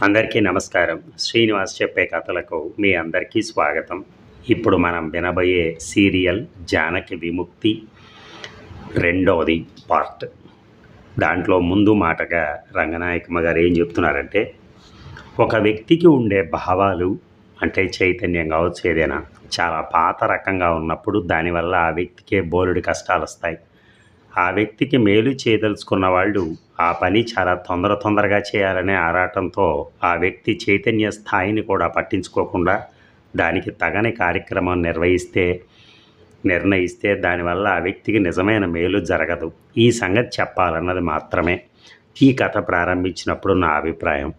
అందరికీ నమస్కారం. శ్రీనివాస్ చెప్పే కథలకు మీ అందరికీ స్వాగతం. ఇప్పుడు మనం వినబోయే సీరియల్ జానకి విముక్తి రెండవది పార్ట్. దాంట్లో ముందు మాటగా రంగనాయకమ్మ గారు ఏం చెప్తున్నారంటే ఒక వ్యక్తికి ఉండే భావాలు అంటే చైతన్యం కావచ్చు ఏదైనా చాలా పాత రకంగా ఉన్నప్పుడు దానివల్ల ఆ వ్యక్తికే బోలుడి కష్టాలు వస్తాయి ఆ వ్యక్తికి మేలు చేయదలుచుకున్న వాళ్ళు ఆ పని చాలా తొందర తొందరగా చేయాలనే ఆరాటంతో ఆ వ్యక్తి చైతన్య స్థాయిని కూడా పట్టించుకోకుండా దానికి తగని కార్యక్రమం నిర్వహిస్తే నిర్ణయిస్తే దానివల్ల ఆ వ్యక్తికి నిజమైన మేలు జరగదు. ఈ సంగతి చెప్పాలన్నది మాత్రమే. ఈ కథ ప్రారంభించినప్పుడు నా అభిప్రాయం.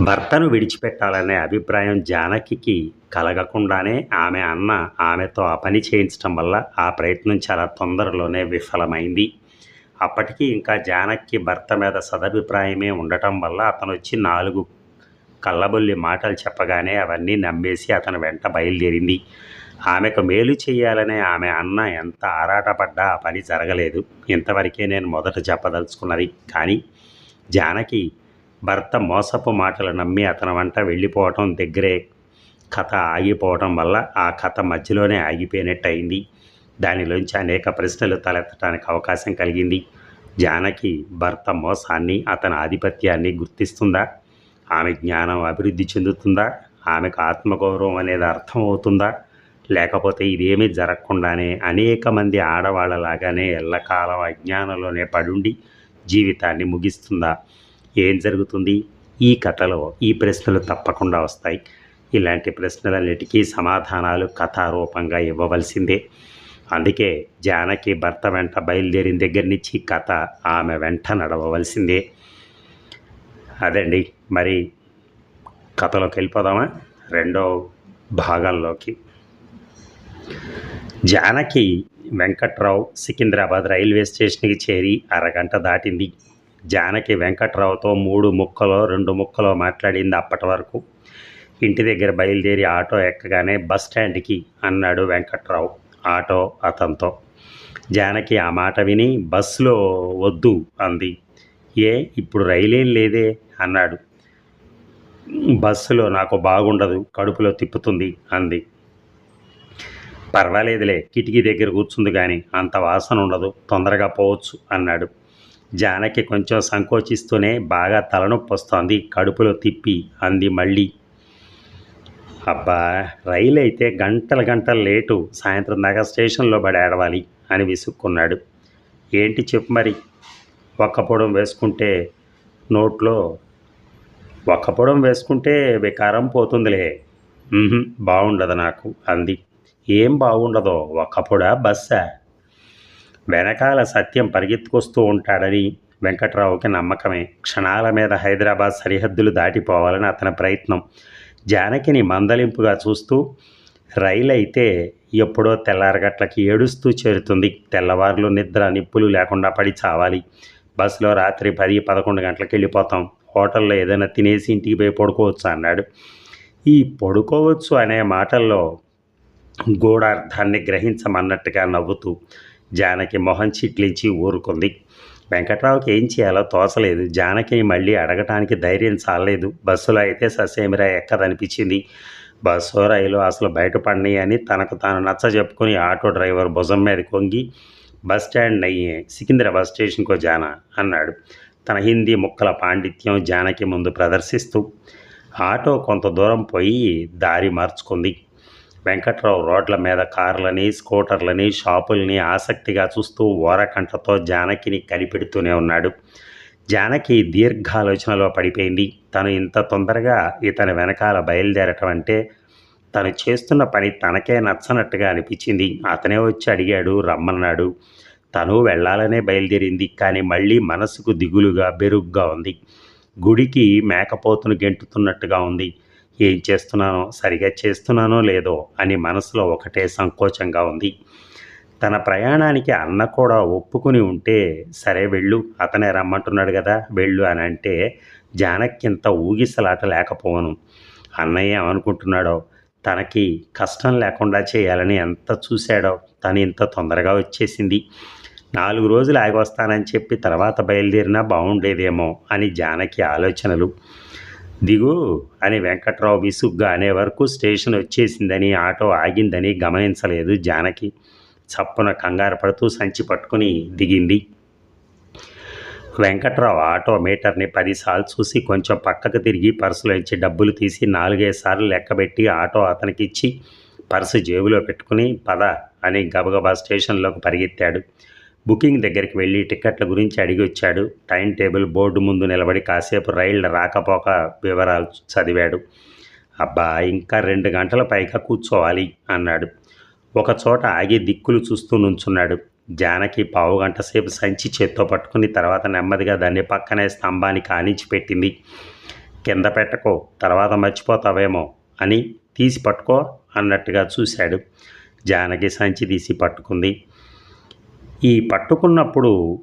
భర్తను విడిచిపెట్టాలనే అభిప్రాయం జానకి కలగకుండానే ఆమె అన్న ఆమెతో ఆ పని చేయించడం వల్ల ఆ ప్రయత్నం చాలా తొందరలోనే విఫలమైంది. అప్పటికి ఇంకా జానకి భర్త మీద సదభిప్రాయమే ఉండటం వల్ల అతను వచ్చి నాలుగు కళ్ళబొల్లి మాటలు చెప్పగానే అవన్నీ నమ్మేసి అతను వెంట బయలుదేరింది. ఆమెకు మేలు చేయాలనే ఆమె అన్న ఎంత ఆరాటపడ్డా ఆ పని జరగలేదు. ఇంతవరకే నేను మొదట చెప్పదలుచుకున్నది. కానీ జానకి భర్త మోసపు మాటలు నమ్మి అతని వంట వెళ్ళిపోవటం దగ్గరే కథ ఆగిపోవటం వల్ల ఆ కథ మధ్యలోనే ఆగిపోయినట్టు అయింది దానిలోంచి అనేక ప్రశ్నలు తలెత్తడానికి అవకాశం కలిగింది. జానకి భర్త మోసాన్ని అతని ఆధిపత్యాన్ని గుర్తిస్తుందా? ఆమె జ్ఞానం అభివృద్ధి చెందుతుందా? ఆమెకు ఆత్మగౌరవం అనేది అర్థమవుతుందా లేకపోతే ఇదేమీ జరగకుండానే అనేక మంది ఆడవాళ్ళలాగానే ఎల్లకాలం అజ్ఞానంలోనే పడుండి జీవితాన్ని ముగిస్తుందా? ఏం జరుగుతుంది? ఈ కథలో ఈ ప్రశ్నలు తప్పకుండా వస్తాయి. ఇలాంటి ప్రశ్నలన్నిటికీ సమాధానాలు కథారూపంగా ఇవ్వవలసిందే. అందుకే జానకి భర్త వెంట బయలుదేరిన దగ్గర నుంచి కథ ఆమె వెంట నడవవలసిందే. అదండి. మరి కథలోకి వెళ్ళిపోదామా? రెండో భాగంలోకి. జానకి వెంకట్రావు సికింద్రాబాద్ రైల్వే స్టేషన్కి చేరి అరగంట దాటింది. జానకి వెంకట్రావుతో మూడు ముక్కలో రెండు ముక్కలో మాట్లాడింది అప్పటి వరకు. ఇంటి దగ్గర బయలుదేరి ఆటో ఎక్కగానే బస్ స్టాండ్కి అన్నాడు వెంకట్రావు ఆటో అతనితో. జానకి ఆ మాట విని బస్సులో వద్దు అంది. ఏ ఇప్పుడు రైలేం లేదే అన్నాడు. బస్సులో నాకు బాగుండదు కడుపులో తిప్పుతుంది అంది. పర్వాలేదులే కిటికీ దగ్గర కూర్చుంది కానీ అంత వాసన ఉండదు తొందరగా పోవచ్చు అన్నాడు. జానకి కొంచెం సంకోచిస్తూనే బాగా తలనొప్పి వస్తోంది కడుపులో తిప్పి అంది మళ్ళీ. అబ్బా రైలు అయితే గంటల గంటలు లేటు సాయంత్రం దాకా స్టేషన్లో పడి అని విసుక్కున్నాడు. ఏంటి చెప్పు మరి? ఒక్క పొడం వేసుకుంటే నోట్లో ఒక్క పొడం వేసుకుంటే వికారం పోతుందిలే. బాగుండదు నాకు అంది. ఏం బాగుండదో ఒక్క పొడ బస్సా? వెనకాల సత్యం పరిగెత్తుకొస్తూ ఉంటాడని వెంకట్రావుకి నమ్మకమే. క్షణాల మీద హైదరాబాద్ సరిహద్దులు దాటిపోవాలని అతని ప్రయత్నం. జానకిని మందలింపుగా చూస్తూ రైలు అయితే ఎప్పుడో తెల్లారగట్లకి ఏడుస్తూ చేరుతుంది. తెల్లవారులు నిద్ర నిప్పులు లేకుండా పడి చావాలి. బస్సులో రాత్రి పది పదకొండు గంటలకు వెళ్ళిపోతాం. హోటల్లో ఏదైనా తినేసి ఇంటికి పోయి పడుకోవచ్చు? అన్నాడు. ఈ పడుకోవచ్చు అనే మాటల్లో గూఢార్థాన్ని గ్రహించమన్నట్టుగా నవ్వుతూ జానకి మొహం చిట్లించి ఊరుకుంది. వెంకట్రావుకి ఏం చేయాలో తోచలేదు. జానకిని మళ్ళీ అడగటానికి ధైర్యం చాలలేదు. బస్సులో అయితే ససేమిరా ఎక్కదనిపించింది. బస్సు రైలు అసలు బయటపడినాయి అని తనకు తాను నచ్చ చెప్పుకుని ఆటో డ్రైవర్ భుజం మీద కొంగి బస్ స్టాండ్ అయ్యి సికింద్రాబాద్ స్టేషన్కో జానా అన్నాడు. తన హిందీ ముక్కల పాండిత్యం జానకి ముందు ప్రదర్శిస్తూ ఆటో కొంత దూరం పోయి దారి మార్చుకుంది. వెంకట్రావు రోడ్ల మీద కార్లని స్కూటర్లని షాపుల్ని ఆసక్తిగా చూస్తూ ఓరకంటతో జానకిని కనిపెడుతూనే ఉన్నాడు. జానకి దీర్ఘాలోచనలో పడిపోయింది. తను ఇంత తొందరగా ఇతని వెనకాల బయలుదేరటం అంటే తను చేస్తున్న పని తనకే నచ్చనట్టుగా అనిపించింది. అతనే వచ్చి అడిగాడు రమ్మన్నాడు. తను వెళ్ళాలనే బయలుదేరింది కానీ మళ్ళీ మనసుకు దిగులుగా బెరుగ్గా ఉంది. గుడికి మేకపోతును గెంటుతున్నట్టుగా ఉంది. ఏం చేస్తున్నానో సరిగా చేస్తున్నానో లేదో అని మనసులో ఒకటే సంకోచంగా ఉంది. తన ప్రయాణానికి అన్న కూడా ఒప్పుకుని ఉంటే సరే వెళ్ళు అతనే రమ్మంటున్నాడు కదా వెళ్ళు అని అంటే జానక్కింత ఊగిసలాట లేకపోవను. అన్నయ్య ఏమనుకుంటున్నాడో తనకి కష్టం లేకుండా చేయాలని ఎంత చూశాడో తను ఇంత తొందరగా వచ్చేసింది. నాలుగు రోజులు ఆగి వస్తానని చెప్పి తర్వాత బయలుదేరినా బాగుండేదేమో అని జానకి ఆలోచనలు. దిగు అని వెంకట్రావు విసుగ్గా అనే వరకు స్టేషన్ వచ్చేసిందని ఆటో ఆగిందని గమనించలేదు జానకి. చప్పున కంగారు పడుతూ సంచి పట్టుకుని దిగింది. వెంకట్రావు ఆటో మీటర్ని పదిసార్లు చూసి కొంచెం పక్కకు తిరిగి పర్సులోంచి డబ్బులు తీసి నాలుగైదు సార్లు లెక్కబెట్టి ఆటో అతనికి ఇచ్చి పర్సు జేబులో పెట్టుకుని పద అని గబగబా స్టేషన్లోకి పరిగెత్తాడు. బుకింగ్ దగ్గరికి వెళ్ళి టికెట్ల గురించి అడిగి వచ్చాడు. టైం టేబుల్ బోర్డు ముందు నిలబడి కాసేపు రైళ్ళ రాకపోక వివరాలు చదివాడు. అబ్బా ఇంకా రెండు గంటల పైగా కూర్చోవాలి అన్నాడు. ఒక చోట ఆగి దిక్కులు చూస్తూ నుంచున్నాడు. జానకి పావు గంట సేపు సంచి చేత్తో పట్టుకుని తర్వాత నెమ్మదిగా దాన్ని పక్కనే స్తంభానికి ఆనించి పెట్టింది. కింద పెట్టకో తర్వాత మర్చిపోతావేమో అని తీసి పట్టుకో అన్నట్టుగా చూశాడు. జానకి సంచి తీసి పట్టుకుంది. ఈ పట్టుకున్నప్పుడు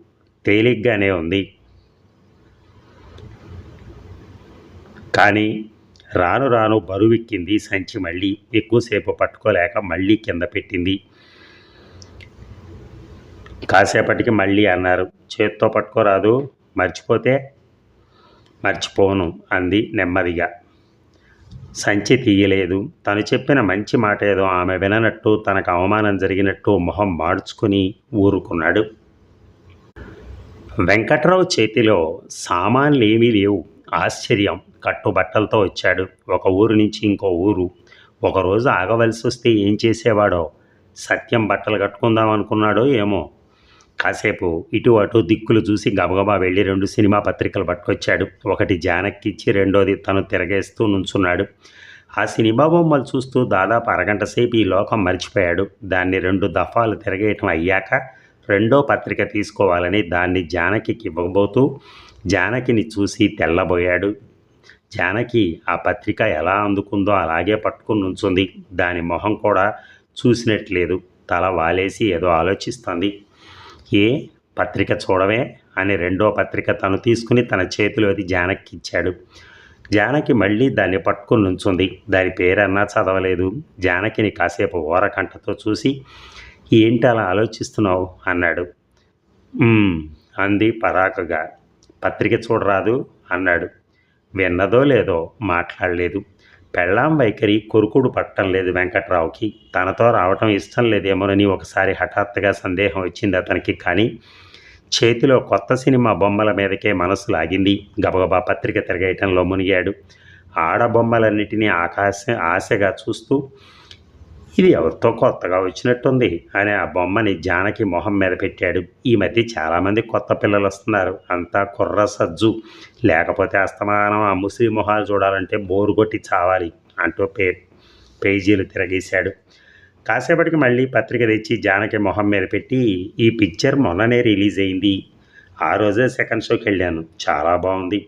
తేలిగ్గానే ఉంది. కానీ రాను రాను బరువెక్కింది సంచి మళ్ళీ. ఎక్కువసేపు పట్టుకోలేక మళ్ళీ కింద పెట్టింది. కాసేపటికి మళ్ళీ అన్నారు. చేత్తో పట్టుకోరాదు. మర్చిపోతే మర్చిపోను అంది నెమ్మదిగా. సంచి తీయలేదు. తను చెప్పిన మంచి మాట ఏదో ఆమె విననట్టు తనకు అవమానం జరిగినట్టు మొహం మార్చుకుని ఊరుకున్నాడు. వెంకట్రావు చేతిలో సామాన్లు ఏమీ లేవు. ఆశ్చర్యం. కట్టుబట్టలతో వచ్చాడు. ఒక ఊరు నుంచి ఇంకో ఊరు. ఒకరోజు ఆగవలసి వస్తే ఏం చేసేవాడో? సత్యం బట్టలు కట్టుకుందాం అనుకున్నాడో ఏమో? కాసేపు ఇటు అటు దిక్కులు చూసి గబగబా వెళ్ళి రెండు సినిమా పత్రికలు పట్టుకొచ్చాడు. ఒకటి జానక్కిచ్చి రెండోది తను తిరగేస్తూ నుంచున్నాడు. ఆ సినిమా బొమ్మలు చూస్తూ దాదాపు అరగంట సేపు ఈ లోకం మర్చిపోయాడు. దాన్ని రెండు దఫాలు తిరగేయటం అయ్యాక రెండో పత్రిక తీసుకోవాలని దాన్ని జానకికి ఇవ్వబోతూ జానకిని చూసి తెల్లబోయాడు. జానకి ఆ పత్రిక ఎలా అందుకుందో అలాగే పట్టుకుని నుంచుంది. దాని మొహం కూడా చూసినట్లేదు. తల వాలేసి ఏదో ఆలోచిస్తుంది. ఏ పత్రిక చూడవే అని రెండో పత్రిక తను తీసుకుని తన చేతిలో అది జానకి ఇచ్చాడు. జానకి మళ్ళీ దాన్ని పట్టుకుని నుంచుంది. దాని పేరన్నా చదవలేదు. జానకిని కాసేపు ఓరకంటతో చూసి ఏంటి అలా ఆలోచిస్తున్నావు? అన్నాడు. అంది పరాకగా. పత్రిక చూడరాదు అన్నాడు. విన్నదో లేదో మాట్లాడలేదు. పెళ్ళాం వైఖరి కొరుకుడు పట్టం లేదు వెంకట్రావుకి. తనతో రావటం ఇష్టం లేదేమోనని ఒకసారి హఠాత్తుగా సందేహం వచ్చింది అతనికి. కానీ చేతిలో కొత్త సినిమా బొమ్మల మీదకే మనసు లాగింది. గబగబా పత్రిక తిరగేయటంలో మునిగాడు. ఆడబొమ్మలన్నిటినీ ఆకాశ ఆశగా చూస్తూ ఇది ఎవరితో కొత్తగా వచ్చినట్టుంది? అని ఆ బొమ్మని జానకి మొహం మీద పెట్టాడు. ఈ మధ్య చాలామంది కొత్త పిల్లలు వస్తున్నారు. అంతా కుర్ర సజ్జు. లేకపోతే అస్తమానం ఆ ముసలి మొహాలు చూడాలంటే బోరు కొట్టి చావాలి అంటూ పే పేజీలు తిరగేశాడు. కాసేపటికి మళ్ళీ పత్రిక తెచ్చి జానకి మొహం మీద పెట్టి ఈ పిక్చర్ మొన్ననే రిలీజ్ అయింది. ఆ రోజే సెకండ్ షోకి వెళ్ళాను. చాలా బాగుంది.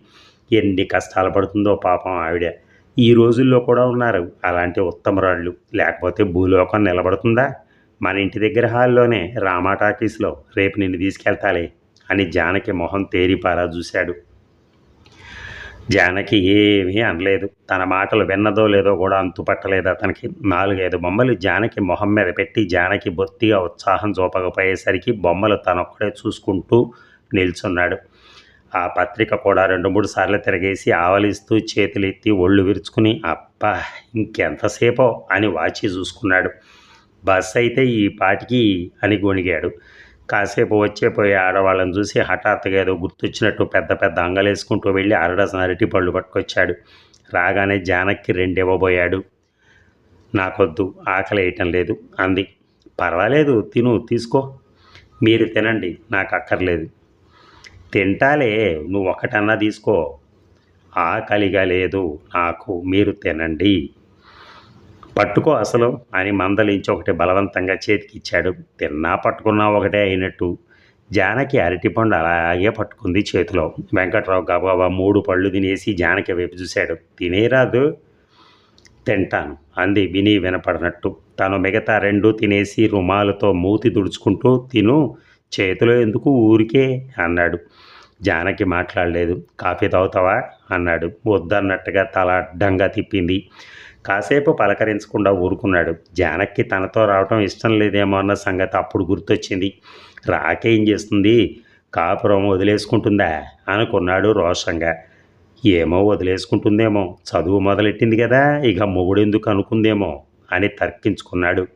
ఎన్ని కష్టాలు పడుతుందో పాపం ఆవిడ. ఈ రోజుల్లో కూడా ఉన్నారు. అలాంటి ఉత్తమరాళ్ళు. లేకపోతే భూలోకం నిలబడుతుందా? మన ఇంటి దగ్గర హాల్లోనే రామా టాకీస్లో రేపు నిన్ను తీసుకెళ్తాలే అని జానకి మొహం తేరిపారా చూశాడు. జానకి ఏమీ అనలేదు. తన మాటలు విన్నదో లేదో కూడా అంతుపట్టలేదు అతనికి. నాలుగైదు బొమ్మలు జానకి మొహం మీద పెట్టి జానకి బొత్తిగా ఉత్సాహం చూపకపోయేసరికి బొమ్మలు తనొక్కడే చూసుకుంటూ నిల్చున్నాడు. ఆ పత్రిక కూడా రెండు మూడు సార్లు తిరగేసి ఆవలిస్తూ చేతులెత్తి ఒళ్ళు విరుచుకుని అబ్బా ఇంకెంతసేపో అని వాచి చూసుకున్నాడు. బస్ అయితే ఈ పాటికి అని గొణిగాడు. కాసేపు వచ్చే పోయే ఆడవాళ్ళని చూసి హఠాత్తుగా ఏదో గుర్తొచ్చినట్టు పెద్ద పెద్ద అంగలేసుకుంటూ వెళ్ళి అరడసన అరటి పళ్ళు పట్టుకొచ్చాడు. రాగానే జానక్కి రెండు ఇవ్వబోయాడు నాకొద్దు ఆకలి వేయటం లేదు అంది. పర్వాలేదు తిను తీసుకో. మీరు తినండి నాకు అక్కర్లేదు తింటాలే నువ్వు ఒకటన్నా తీసుకో. ఆకలిగా లేదు నాకు మీరు తినండి. పట్టుకో అసలు అని మందలించి ఒకటి బలవంతంగా చేతికిచ్చాడు. తిన్నా పట్టుకున్నా ఒకటే అయినట్టు. జానకి అరటిపండు అలాగే పట్టుకుంది చేతిలో. వెంకట్రావు గబాబా మూడు పళ్ళు తినేసి జానకి వైపు చూశాడు. తినేరాదు తింటాను అంది విని వినపడినట్టు. తను మిగతా రెండు తినేసి రుమాలతో మూతి తుడుచుకుంటూ తిను చేతిలో ఎందుకు ఊరికే అన్నాడు. జానకి మాట్లాడలేదు. కాఫీ తాగుతావా? అన్నాడు. వద్దన్నట్టుగా తల అడ్డంగా తిప్పింది. కాసేపు పలకరించకుండా ఊరుకున్నాడు. జానక్కి తనతో రావటం ఇష్టం లేదేమో అన్న సంగతి అప్పుడు గుర్తొచ్చింది. రాకేం చేస్తుంది? కాపురం వదిలేసుకుంటుందా? అనుకున్నాడు రోషంగా. ఏమో వదిలేసుకుంటుందేమో. చదువు మొదలెట్టింది కదా? ఇక మొగుడెందుకు అనుకుందేమో అని తర్కించుకున్నాడు.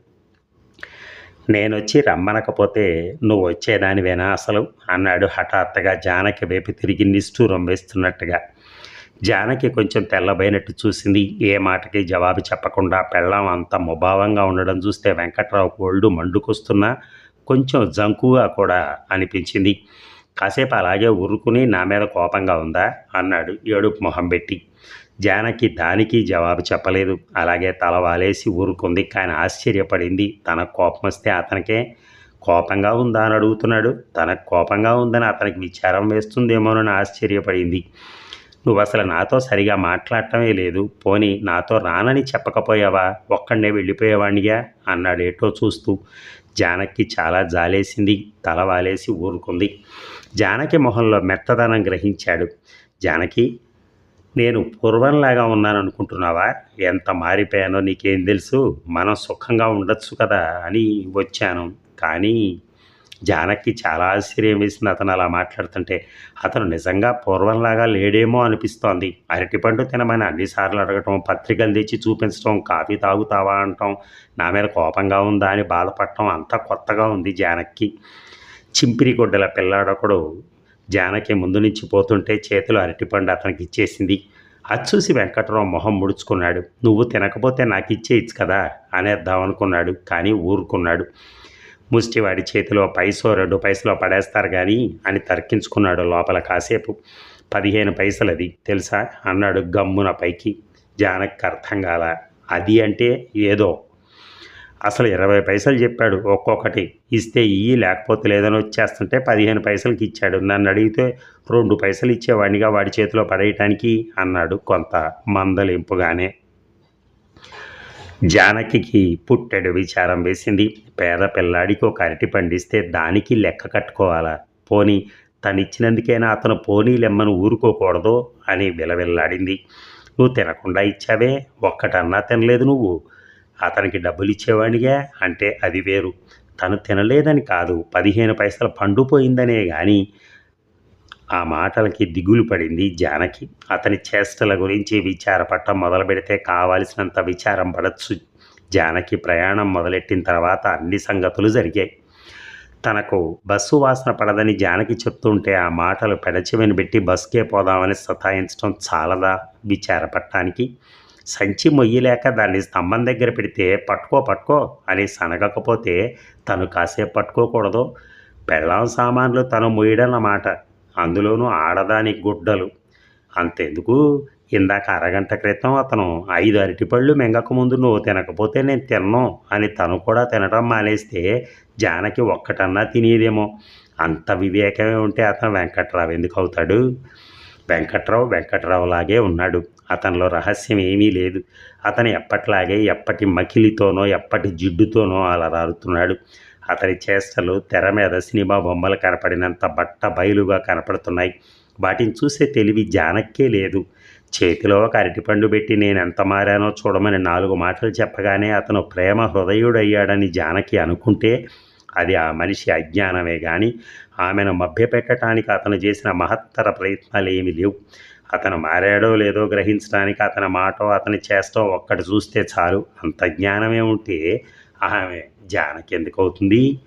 నేనొచ్చి రమ్మనకపోతే నువ్వు వచ్చేదానివేనా అసలు? అన్నాడు హఠాత్తుగా జానకి వైపు తిరిగి నిష్ఠూరం వేస్తున్నట్టుగా. జానకి కొంచెం తెల్లబైనట్టు చూసింది. ఏ మాటకి జవాబు చెప్పకుండా పెళ్ళం అంత ముభావంగా ఉండడం చూస్తే వెంకట్రావు ఒళ్ళు మండుకొస్తున్నా కొంచెం జంకుగా కూడా అనిపించింది. కాసేపు అలాగే ఉరుకుని నా మీద కోపంగా ఉందా? అన్నాడు. ఏడుపు మొహం పెట్టి. జానకి దానికి జవాబు చెప్పలేదు. అలాగే తల వాలేసి ఊరుకుంది. కానీ ఆశ్చర్యపడింది. తన కోపం వస్తే అతనికే కోపంగా ఉందా అని అడుగుతున్నాడు. తనకు కోపంగా ఉందని అతనికి విచారం వేస్తుందేమోనని ఆశ్చర్యపడింది. నువ్వు అసలు నాతో సరిగా మాట్లాడటమే లేదు. పోనీ నాతో రానని చెప్పకపోయావా? ఒక్కడే వెళ్ళిపోయేవాడిగా అన్నాడు ఏటో చూస్తూ. జానకి చాలా జాలేసింది. తల వాలేసి ఊరుకుంది. జానకి మొహంలో మెత్తదనం గ్రహించాడు. జానకి నేను పూర్వంలాగా ఉన్నాను అనుకుంటున్నావా ఎంత మారిపోయానో నీకేం తెలుసు? మనం సుఖంగా ఉండొచ్చు కదా అని వచ్చాను. కానీ జానకి చాలా ఆశ్చర్యం వేసింది అతను అలా మాట్లాడుతుంటే. అతను నిజంగా పూర్వంలాగా లేడేమో అనిపిస్తోంది. అరటిపండు తినమని అన్నిసార్లు అడగటం పత్రికలు తెచ్చి చూపించడం కాఫీ తాగుతావా అంటాం నా మీద కోపంగా ఉందా అని బాధపడటం అంతా కొత్తగా ఉంది జానక్కి చింపిరి గుడ్డల పిల్లాడొకడు జానకి ముందు నుంచి పోతుంటే చేతిలో అరటిపండు అతనికి ఇచ్చేసింది. అది చూసి వెంకట్రావు మొహం ముడుచుకున్నాడు. నువ్వు తినకపోతే నాకు ఇచ్చేయచ్చు కదా అనేద్దాం అనుకున్నాడు. కానీ ఊరుకున్నాడు. ముష్టివాడి చేతిలో పైసో రెండు పైసలో పడేస్తారు కానీ అని తర్కించుకున్నాడు లోపల కాసేపు. పదిహేను పైసలు అది తెలుసా? అన్నాడు గమ్మున పైకి. జానకి అర్థం కాల అది అంటే ఏదో అసలు ఇరవై పైసలు చెప్పాడు ఒక్కొక్కటి. ఇస్తే ఇయ్యి లేకపోతే లేదని వచ్చేస్తుంటే పదిహేను పైసలకి ఇచ్చాడు. నన్ను అడిగితే రెండు పైసలు ఇచ్చేవాడినిగా వాడి చేతిలో పడేయటానికి అన్నాడు కొంత మందలింపుగానే. జానకి పుట్టెడు విచారం వేసింది. పేద పిల్లాడికి ఒక అరటి పండిస్తే దానికి లెక్క కట్టుకోవాలా? పోనీ తనిచ్చినందుకైనా అతను పోనీలెమ్మను ఊరుకోకూడదు అని విలవిల్లాడింది. నువ్వు తినకుండా ఇచ్చావే? ఒక్కటన్నా తినలేదు నువ్వు. అతనికి డబ్బులు ఇచ్చేవాడిగా అంటే అది వేరు. తను తినలేదని కాదు పదిహేను పైసలు పండుపోయిందనే కానీ ఆ మాటలకి దిగులు పడింది జానకి. అతని చేష్టల గురించి విచారపట్టం మొదలు పెడితే కావాల్సినంత విచారం పడచ్చు. జానకి ప్రయాణం మొదలెట్టిన తర్వాత అన్ని సంగతులు జరిగాయి. తనకు బస్సు వాసన పడదని జానకి చెప్తుంటే ఆ మాటలు పెడచెవిని పెట్టి బస్కే పోదామని సతాయించడం చాలదా? విచారపట్టానికి సంచి మొయ్యలేక దాన్ని స్తంభం దగ్గర పెడితే పట్టుకో పట్టుకో అని సనగకపోతే తను కాసేపు పట్టుకోకూడదు. పెళ్ళాం సామాన్లు తను మొయ్యడన్నమాట. అందులోనూ ఆడదాని గుడ్డలు. అంతెందుకు? ఇందాక అరగంట క్రితం అతను ఐదు అరటిపళ్ళు మింగక ముందు నువ్వు తినకపోతే నేను తిన్ను అని తను కూడా తినడం మానేస్తే జానకి ఒక్కటన్నా తినేదేమో. అంత వివేకమే ఉంటే అతను వెంకట్రావు ఎందుకు అవుతాడు వెంకట్రావు వెంకట్రావు లాగే ఉన్నాడు. అతనిలో రహస్యం ఏమీ లేదు. అతను ఎప్పట్లాగే ఎప్పటి మకిలితోనో ఎప్పటి జిడ్డుతోనో అలా రారుతున్నాడు. అతని చేష్టలు తెర మీద సినిమా బొమ్మలు కనపడినంత బట్ట బయలుగా కనపడుతున్నాయి. వాటిని చూసే తెలివి జానక్కే లేదు. చేతిలో ఒక అరటిపండు పెట్టి నేను ఎంత మారానో చూడమని నాలుగు మాటలు చెప్పగానే అతను ప్రేమ హృదయుడయ్యాడని జానకి అనుకుంటే అది ఆ మనిషి అజ్ఞానమే కానీ ఆమెను మభ్యపెట్టడానికి అతను చేసిన మహత్తర ప్రయత్నాలు ఏమీ లేవు. అతను మారాడో లేదో గ్రహించడానికి అతని మాటో అతని చేస్తో ఒక్కటి చూస్తే చాలు. అంత జ్ఞానమే ఉంటే ఆమె జానకి ఎందుకు అవుతుంది?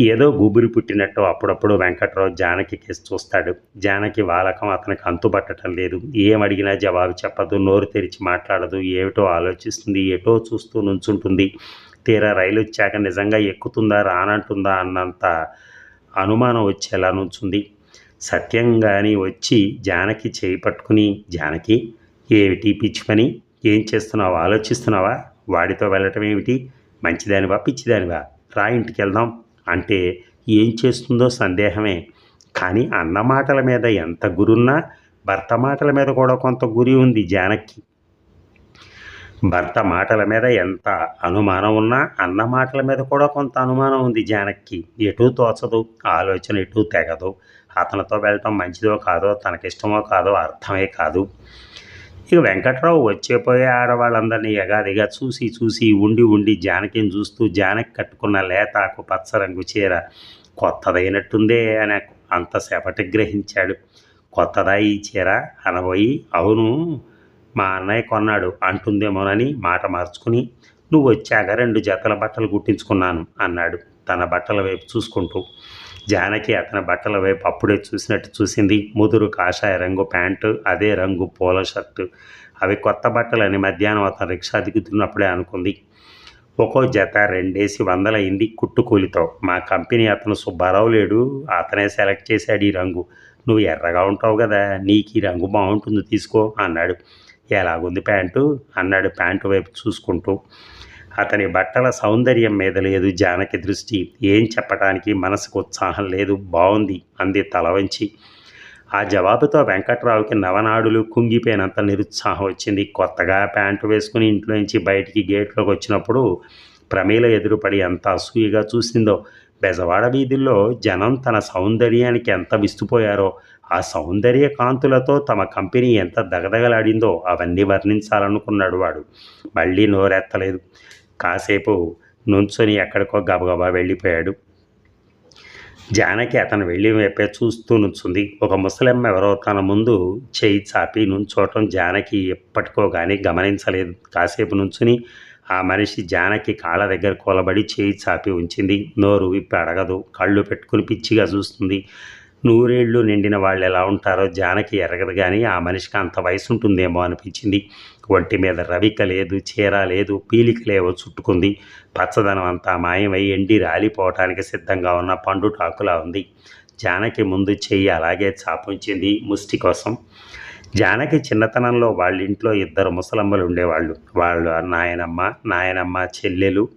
ఏదో గుబురి పుట్టినట్టు అప్పుడప్పుడు వెంకట్రావు జానకి కేసు చూస్తాడు. జానకి వాలకం అతనికి అంతుపట్టడం లేదు. ఏం అడిగినా జవాబు చెప్పదు. నోరు తెరిచి మాట్లాడదు. ఏమిటో ఆలోచిస్తుంది. ఏటో చూస్తూ నుంచుంటుంది. తీరా రైలు వచ్చాక నిజంగా ఎక్కుతుందా రానంటుందా అన్నంత అనుమానం వచ్చేలా నుంచుంది. సత్యంగాని వచ్చి జానకి చేయి పట్టుకుని జానకి ఏమిటి పిచ్చి పని? ఏం చేస్తున్నావు? ఆలోచిస్తున్నావా? వాడితో వెళ్ళటం ఏమిటి? మంచిదానివా? పిచ్చిదానివా? రా ఇంటికి వెళ్దాం. అంటే ఏం చేస్తుందో సందేహమే. కానీ అన్న మాటల మీద ఎంత గురున్నా భర్త మాటల మీద కూడా కొంత గురి ఉంది జానకి. భర్త మాటల మీద ఎంత అనుమానం ఉన్నా అన్న మాటల మీద కూడా కొంత అనుమానం ఉంది జానక్కి. ఎటూ తోచదు ఆలోచన ఎటూ తెగదు. అతనితో వెళ్ళటం మంచిదో కాదో తనకిష్టమో కాదో అర్థమే కాదు. ఇక వెంకట్రావు వచ్చేపోయే ఆడవాళ్ళందరినీ ఎగాదిగా చూసి చూసి ఉండి ఉండి జానకిని చూస్తూ జానకి కట్టుకున్న లేతాకు పచ్చ రంగు చీర కొత్తదైనట్టుందే అని అంతసేపటి గ్రహించాడు. కొత్తదా ఈ చీర? అనబోయి అవును మా అన్నయ్య కొన్నాడు అంటుందేమోనని మాట మార్చుకుని నువ్వు వచ్చాక రెండు జతల బట్టలు కుట్టించుకున్నాను అన్నాడు తన బట్టల వైపు చూసుకుంటూ. జానకి అతని బట్టల వైపు అప్పుడే చూసినట్టు చూసింది. ముదురు కాషాయ రంగు ప్యాంటు అదే రంగు పూల షర్టు. అవి కొత్త బట్టలని మధ్యాహ్నం అతను రిక్షా దిగుతున్నప్పుడే అనుకుంది. ఒక్కో జత రెండేసి వందలైంది కుట్టుకూలితో. మా కంపెనీ అతను సుబ్బారావు లేడు అతనే సెలెక్ట్ చేశాడు ఈ రంగు. నువ్వు ఎర్రగా ఉంటావు కదా నీకు ఈ రంగు బాగుంటుంది తీసుకో అన్నాడు. ఎలాగుంది ప్యాంటు? అన్నాడు ప్యాంటు వైపు చూసుకుంటూ. అతని బట్టల సౌందర్యం మీద లేదు జానకి దృష్టి. ఏం చెప్పడానికి మనసుకు ఉత్సాహం లేదు. బాగుంది అంది తల వంచి ఆ జవాబుతో వెంకట్రావుకి నవనాడులు కుంగిపోయినంత నిరుత్సాహం వచ్చింది. కొత్తగా ప్యాంటు వేసుకుని ఇంట్లోంచి బయటికి గేట్లోకి వచ్చినప్పుడు ప్రమీల ఎదురుపడి ఎంత అసూయగా చూసిందో. బెజవాడ వీధుల్లో జనం తన సౌందర్యానికి ఎంత విస్తుపోయారో ఆ సౌందర్య కాంతులతో తమ కంపెనీ ఎంత దగదగలాడిందో అవన్నీ వర్ణించాలనుకున్నాడు వాడు. మళ్ళీ నోరెత్తలేదు. కాసేపు నుంచొని ఎక్కడికో గబగబా వెళ్ళిపోయాడు. జానకి అతను వెళ్ళి వైపే చూస్తూ నుంచుంది. ఒక ముసలమ్మ ఎవరో తన ముందు చేయి చాపి నుంచోవటం జానకి ఎప్పటికో కానీ గమనించలేదు. కాసేపు నుంచుని ఆ మనిషి జానకి కాళ్ళ దగ్గర కూలబడి చేయి చాపి ఉంచింది. నోరు విప్పి అడగదు. కళ్ళు పెట్టుకుని పిచ్చిగా చూస్తుంది. నూరేళ్ళు నిండిన వాళ్ళు ఎలా ఉంటారో జానకి ఎరగదు కానీ ఆ మనిషికి అంత వయసు ఉంటుందేమో అనిపించింది. ఒంటి మీద రవిక లేదు చీర లేదు పీలిక లేవో చుట్టుకుంది. పచ్చదనం అంతా మాయమై ఎండి రాలిపోవటానికి సిద్ధంగా ఉన్న పండు టాకులా ఉంది. జానకి ముందు చెయ్యి అలాగే చాపుంచింది ముష్టి కోసం. జానకి చిన్నతనంలో వాళ్ళ ఇంట్లో ఇద్దరు ముసలమ్మలు ఉండేవాళ్ళు. వాళ్ళు నాయనమ్మ నాయనమ్మ చెల్లెలు.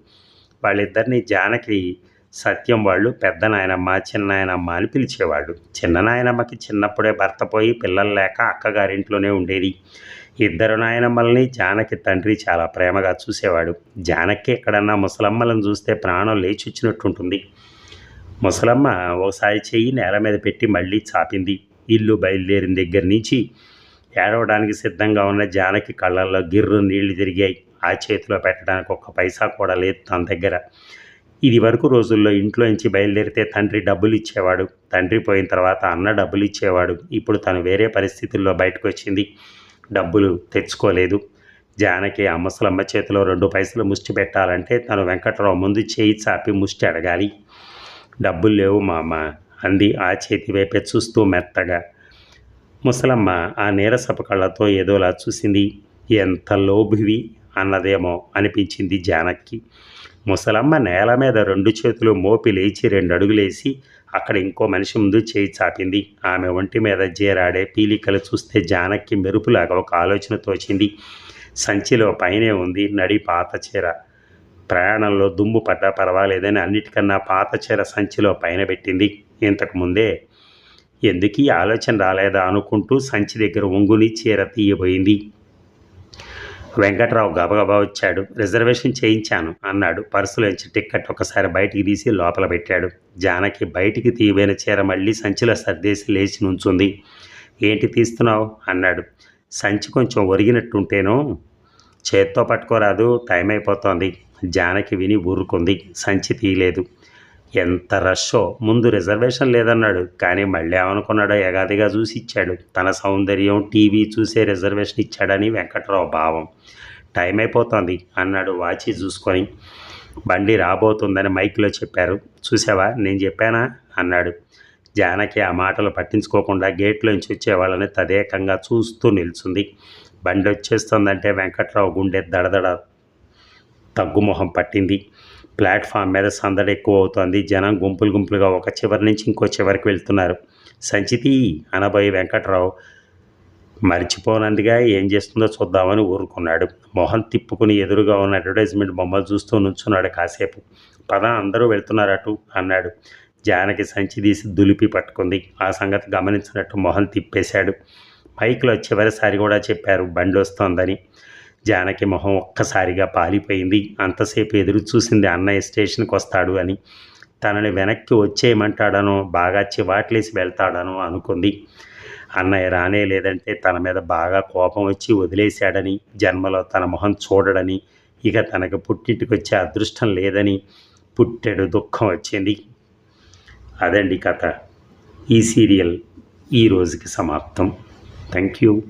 వాళ్ళిద్దరిని జానకి సత్యం వాళ్ళు పెద్ద నాయనమ్మ చిన్నాయనమ్మ అని పిలిచేవాళ్ళు. చిన్న నాయనమ్మకి చిన్నప్పుడే భర్త పోయి పిల్లలు లేక అక్కగారింట్లోనే ఉండేది. ఇద్దరు నాయనమ్మల్ని జానకి తండ్రి చాలా ప్రేమగా చూసేవాడు. జానకి ఎక్కడన్నా ముసలమ్మలను చూస్తే ప్రాణం లేచొచ్చినట్టుంటుంది. ముసలమ్మ ఒకసారి చెయ్యి నేల మీద పెట్టి మళ్ళీ చాపింది. ఇల్లు బయలుదేరిన దగ్గర నుంచి ఏడవడానికి సిద్ధంగా ఉన్న జానకి కళ్ళల్లో గిర్రు నీళ్ళు తిరిగాయి. ఆ చేతిలో పెట్టడానికి ఒక్క పైసా కూడా లేదు తన దగ్గర. ఇది వరకు రోజుల్లో ఇంట్లో నుంచి బయలుదేరితే తండ్రి డబ్బులు ఇచ్చేవాడు తండ్రి పోయిన తర్వాత అన్న డబ్బులు ఇచ్చేవాడు ఇప్పుడు తను వేరే పరిస్థితుల్లో బయటకు వచ్చింది డబ్బులు తెచ్చుకోలేదు. జానకి ఆ ముసలమ్మ చేతిలో రెండు పైసలు ముష్టి పెట్టాలంటే తను వెంకట్రావు ముందు చేయి చాపి ముష్టి అడగాలి. డబ్బులు లేవు మా అమ్మ అంది ఆ చేతి వైపే చూస్తూ మెత్తగా. ముసలమ్మ ఆ నీరసపు కళ్ళతో ఏదోలా చూసింది. ఎంత లోభివి అన్నదేమో అనిపించింది జానక్కి ముసలమ్మ నేల మీద రెండు చేతులు మోపి లేచి రెండు అడుగులేసి అక్కడ ఇంకో మనిషి ముందు చేయి చాపింది. ఆమె ఒంటి మీద జీరాడే పీలికలు చూస్తే జానక్కి మెరుపులాగా ఒక ఆలోచన తోచింది. సంచిలో పైనే ఉంది నడి పాత చీర. ప్రయాణంలో దుమ్ము పడ్డా పర్వాలేదని అన్నిటికన్నా పాత చీర సంచిలో పైన పెట్టింది. ఇంతకుముందే ఎందుకీ ఆలోచన రాలేదా అనుకుంటూ సంచి దగ్గర ఒంగుని చీర తీయబోయింది. వెంకట్రావు గబగబా వచ్చాడు. రిజర్వేషన్ చేయించాను అన్నాడు. పర్సులోంచి టిక్కెట్ ఒకసారి బయటికి తీసి లోపల పెట్టాడు. జానకి బయటికి తీవైన చీర మళ్ళీ సంచిలో సర్దేసి లేచి నుంచుంది. ఏంటి తీస్తున్నావు? అన్నాడు. సంచి కొంచెం ఒరిగినట్టుంటేనో చేత్తో పట్టుకోరాదు టైం అయిపోతోంది. జానకి విని ఊరుకుంది. సంచి తీయలేదు. ఎంత రషో ముందు రిజర్వేషన్ లేదన్నాడు. కానీ మళ్ళీ ఏమనుకున్నాడో ఎగాదిగా చూసి ఇచ్చాడు. తన సౌందర్యం టీవీ చూసే రిజర్వేషన్ ఇచ్చాడని వెంకట్రావు భావం. టైం అయిపోతుంది అన్నాడు వాచి చూసుకొని. బండి రాబోతుందని మైక్లో చెప్పారు. చూసావా? నేను చెప్పానా? అన్నాడు. జానకి ఆ మాటలు పట్టించుకోకుండా గేట్లోంచి వచ్చే వాళ్ళని తదేకంగా చూస్తూ నిల్చుంది. బండి వచ్చేస్తుందంటే వెంకట్రావు గుండె దడదడ తగ్గుమొహం పట్టింది. ప్లాట్ఫామ్ మీద సందడి ఎక్కువ అవుతోంది జనం గుంపులు గుంపులుగా ఒక చివరి నుంచి ఇంకో చివరికి వెళ్తున్నారు. సంచితి అనబోయి వెంకట్రావు మర్చిపోనందుగా ఏం చేస్తుందో చూద్దామని ఊరుకున్నాడు. మొహం తిప్పుకుని ఎదురుగా ఉన్న అడ్వర్టైజ్మెంట్ బొమ్మలు చూస్తూ నుంచున్నాడు కాసేపు. పద అందరూ వెళ్తున్నారటు అన్నాడు. జానకి సంచి తీసి దులిపి పట్టుకుంది. ఆ సంగతి గమనించినట్టు మొహం తిప్పేశాడు. మైక్లో చివరిసారి కూడా చెప్పారు బండి వస్తోందని జానకి మొహం ఒక్కసారిగా పాలిపోయింది. అంతసేపు ఎదురు చూసింది అన్నయ్య స్టేషన్కి వస్తాడు అని. తనని వెనక్కి వచ్చేయమంటాడనో బాగా చివాట్లేసి వెళ్తాడనో అనుకుంది. అన్నయ్య రానే లేదంటే తన మీద బాగా కోపం వచ్చి వదిలేశాడని జన్మలో తన మొహం చూడడని ఇక తనకు పుట్టింటికొచ్చే అదృష్టం లేదని పుట్టెడు దుఃఖం వచ్చింది. అదండి కథ. ఈ సీరియల్ ఈ రోజుకి సమాప్తం. Thank you